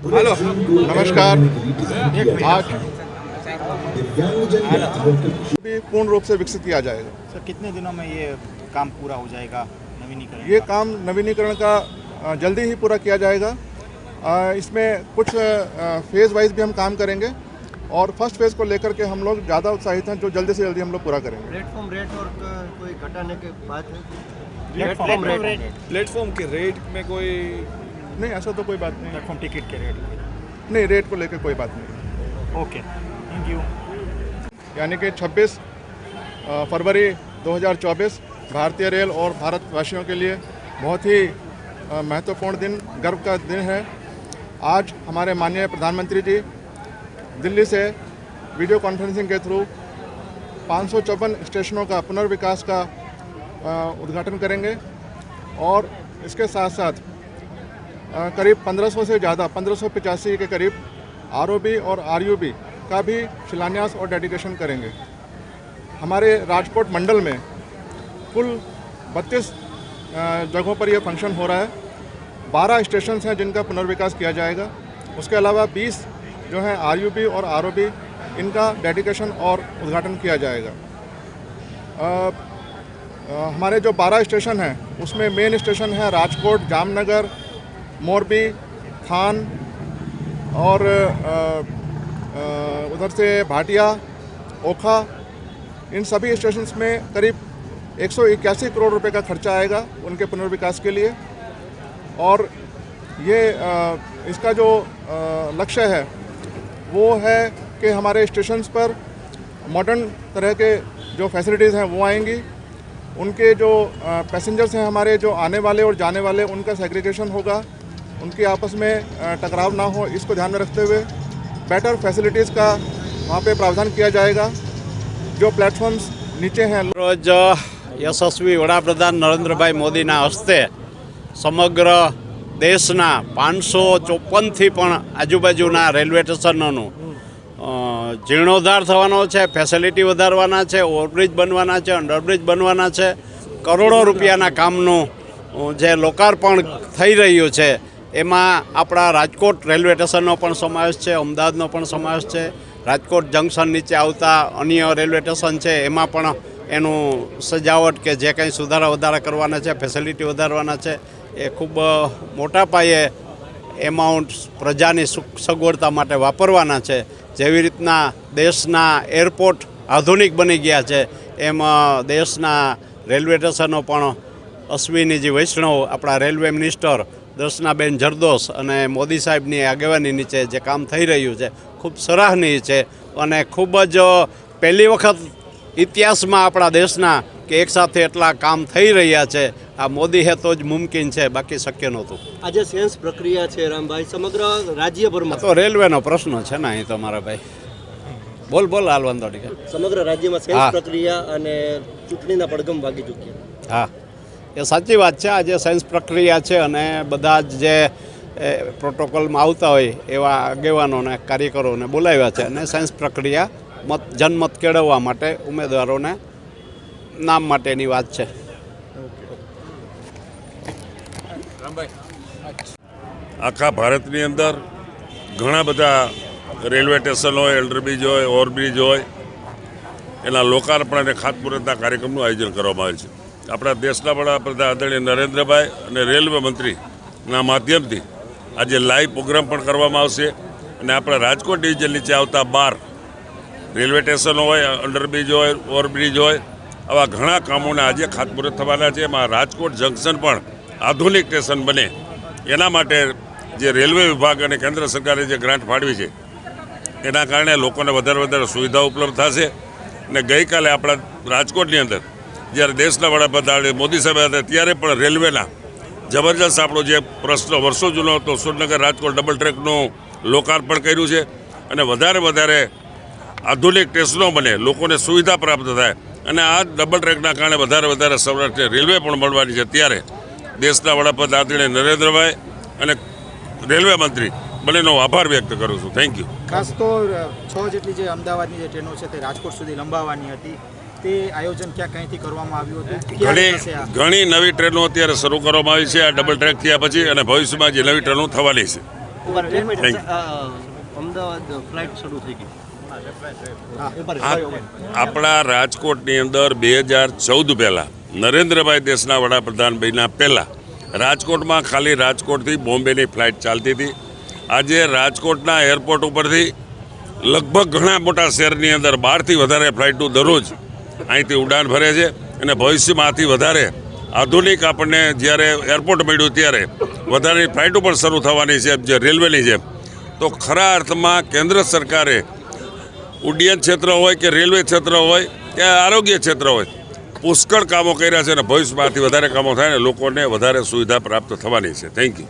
Hello नमस्कार। आज भी पूर्ण रूप से विकसित किया जाएगा। सर कितने दिनों में ये काम पूरा हो जाएगा नवीनीकरण ये का? काम नवीनीकरण का जल्दी ही पूरा किया जाएगा। इसमें कुछ फ़ेज़ वाइज भी हम काम करेंगे और फ़र्स्ट फ़ेज़ को लेकर के हम लोग ज़्यादा उत्साहित हैं जो जल्दी से जल्दी हम लोग पूरा करेंगे। प्लेटफॉर्म रेट और कोई घटाने के बात है? प्लेटफॉर्म प्लेटफॉर्म रेट प्लेटफॉर्म के रेट में कोई नहीं ऐसा तो कोई बात नहीं। प्लेटफॉर्म टिकट के रेट नहीं रेट को लेकर कोई बात नहीं। ओके थैंक यू यानी कि 26 अ, फरवरी 2024 भारतीय रेल और भारतवासियों के लिए बहुत ही महत्वपूर्ण दिन गर्व का दिन है। आज हमारे माननीय प्रधानमंत्री जी दिल्ली से वीडियो कॉन्फ्रेंसिंग के थ्रू पाँच सौ चौवन स्टेशनों का पुनर्विकास का उद्घाटन करेंगे और इसके साथ साथ करीब 1500 से ज़्यादा पंद्रह के करीब आरओबी और आरयूबी का भी शिलान्यास और डेडिकेशन करेंगे। हमारे राजकोट मंडल में कुल 32 जगहों पर यह फ़ंक्शन हो रहा है। 12 स्टेशन हैं जिनका पुनर्विकास किया जाएगा। उसके अलावा 20 जो हैं आरयूबी और आरओबी इनका डेडिकेशन और उद्घाटन किया जाएगा। अ, अ, हमारे जो 12 स्टेशन हैं उसमें मेन स्टेशन है राजकोट जामनगर मोरबी थान और उधर से भाटिया ओखा इन सभी स्टेशन में करीब एक सौ इक्यासी करोड़ रुपए का खर्चा आएगा उनके पुनर्विकास के लिए। और ये अ, इसका जो लक्ष्य है वो है कि हमारे स्टेशन्स पर मॉडर्न तरह के जो फैसिलिटीज़ हैं वो आएँगी। उनके जो पैसेंजर्स हैं हमारे जो आने वाले और जाने वाले उनका सेग्रीगेशन होगा। उनकी आपस में अ, टकराव ना हो इसको ध्यान में रखते हुए बेटर फैसिलिटीज़ का वहाँ पे प्रावधान किया जाएगा जो प्लेटफॉर्म्स नीचे हैं રોજ યશસ્વી વડાપ્રધાન નરેન્દ્રભાઈ મોદીના હસ્તે સમગ્ર દેશના પાંચસો ચોપનથી પણ આજુબાજુના રેલવે સ્ટેશનોનું અ, જીર્ણોદ્ધાર થવાનો છે ફેસિલિટી વધારવાના છે ઓવરબ્રિજ બનવાના છે અંડરબ્રિજ બનવાના છે કરોડો રૂપિયાના કામનું અ, જે લોકાર્પણ થઈ રહ્યું છે એમાં આપણા રાજકોટ રેલવે સ્ટેશનનો પણ સમાવેશ છે, અમદાવાદનો પણ સમાવેશ છે, રાજકોટ જંકશન નીચે આવતા અન્ય રેલવે સ્ટેશન છે, એમાં પણ એનું સજાવટ કે જે કંઈ સુધારા વધારા કરવાના છે ફેસિલિટી વધારવાના છે, એ ખૂબ મોટા પાયે એમાઉન્ટ પ્રજાની સુખ સગવડતા માટે વાપરવાના છે. જેવી રીતના દેશના એરપોર્ટ આધુનિક બની ગયા છે, એમ દેશના રેલવે સ્ટેશનો પણ અશ્વિનીજી વૈષ્ણવ, આપણા રેલવે મિનિસ્ટર દર્શનાબેન જરદોસ અને મોદી સાહેબની આગેવાની નીચે જે કામ થઈ રહ્યું છે ખૂબ સરાહનીય છે અને ખૂબ જ પહેલી વખત ઇતિહાસમાં આપણા દેશના કે એકસાથે એટલા કામ થઈ રહ્યા છે આ મોદી હે તો જ મુમકિન છે બાકી શક્ય નહોતું. આજે સેન્સ પ્રક્રિયા છે રામભાઈ સમગ્ર રાજ્યભરમાં. તો રેલવેનો પ્રશ્ન છે ને અહીં તમારા ભાઈ? બોલ બોલ હાલ વાંધો સમગ્ર રાજ્યમાં સેન્સ પ્રક્રિયા અને ચૂંટણીના પડઘમ વાગી ચૂક્યા. હા. એ સાચી વાત છે. આ જે સાયન્સ પ્રક્રિયા છે અને બધા જ જે પ્રોટોકોલમાં આવતા હોય એવા આગેવાનોને, કાર્યકરોને બોલાવ્યા છે અને સાયન્સ પ્રક્રિયા મત, જનમત કેળવવા માટે ઉમેદવારોને નામ માટેની વાત છે. આખા ભારતની અંદર ઘણા બધા રેલવે સ્ટેશન હોય એલ્ડરબ્રિજ હોય ઓવરબ્રિજ હોય, એના લોકાર્પણ અને ખાતમુહૂર્તના કાર્યક્રમનું આયોજન કરવામાં આવે છે. આપણા દેશના વડાપ્રધાન આદરણીય નરેન્દ્રભાઈ અને રેલવે મંત્રીના માધ્યમથી આજે લાઈવ પ્રોગ્રામ પણ કરવામાં આવશે અને આપણા રાજકોટ ડિવિઝન નીચે આવતા બાર રેલવે સ્ટેશન હોય, અંડરબ્રિજ હોય, ઓવરબ્રિજ હોય, આવા ઘણા કામોના આજે ખાતમુહૂર્ત થવાના છે. એમાં રાજકોટ જંકશન પણ આધુનિક સ્ટેશન બને. એના માટે જે રેલવે વિભાગ અને કેન્દ્ર સરકારે જે ગ્રાન્ટ ફાળવી છે, એના કારણે લોકોને વધારે વધારે સુવિધા ઉપલબ્ધ થશે. અને ગઈકાલે આપણા રાજકોટની અંદર જ્યારે દેશના વડાપ્રધાન મોદી સાહેબ હતા ત્યારે પણ રેલવેના જબરજસ્ત આપણો જે પ્રશ્ન વર્ષો જૂનો હતો સુરનગર રાજકોટ ડબલ ટ્રેકનું લોકાર્પણ કર્યું છે અને વધારે વધારે આધુનિક સ્ટેશનો બને, લોકોને સુવિધા પ્રાપ્ત થાય અને આ ડબલ ટ્રેકના કારણે વધારે વધારે સૌરાષ્ટ્ર રેલવે પણ મળવાની છે. ત્યારે દેશના વડાપ્રધાન આદરણીય નરેન્દ્રભાઈ અને રેલવે મંત્રી બંનેનો આભાર વ્યક્ત કરું છું. થેન્ક યુ ખાસ તો છ જેટલી જે અમદાવાદની જે ટ્રેનો છે તે રાજકોટ સુધી લંબાવવાની હતી. તે આયોજન ક્યાં ક્યાંથી કરવામાં આવ્યું હતું? ઘણી ઘણી નવી ટ્રેનો અત્યારે શરૂ કરવામાં આવી છે. આ ડબલ ટ્રેક થયા પછી અને ભવિષ્યમાં જે નવી ટ્રેનો થવાની છે. અમદાવાદ ફ્લાઇટ શરૂ થઈ ગઈ. આપણા રાજકોટની અંદર બે હજાર ચૌદ પહેલાં નરેન્દ્રભાઈ દેશના વડાપ્રધાન બન્યા પહેલાં રાજકોટમાં ખાલી રાજકોટથી બોમ્બેની ફ્લાઇટ ચાલતી હતી. આજે રાજકોટના એરપોર્ટ ઉપરથી લગભગ ઘણા મોટા શહેરની અંદર બારથી વધારે ફ્લાઇટનું દરરોજ અહીંથી ઉડાન ભરે છે અને ભવિષ્યમાંથી વધારે આધુનિક આપણને જ્યારે એરપોર્ટ મળ્યું ત્યારે વધારેની ફ્લાઇટો પણ શરૂ થવાની છે, જે રેલવેની જેમ. તો ખરા અર્થમાં કેન્દ્ર સરકારે ઉડ્ડયન ક્ષેત્ર હોય કે રેલવે ક્ષેત્ર હોય કે આરોગ્ય ક્ષેત્ર હોય, પુષ્કળ કામો કર્યા છે અને ભવિષ્યમાંથી વધારે કામો થાય ને લોકોને વધારે સુવિધા પ્રાપ્ત થવાની છે. Thank you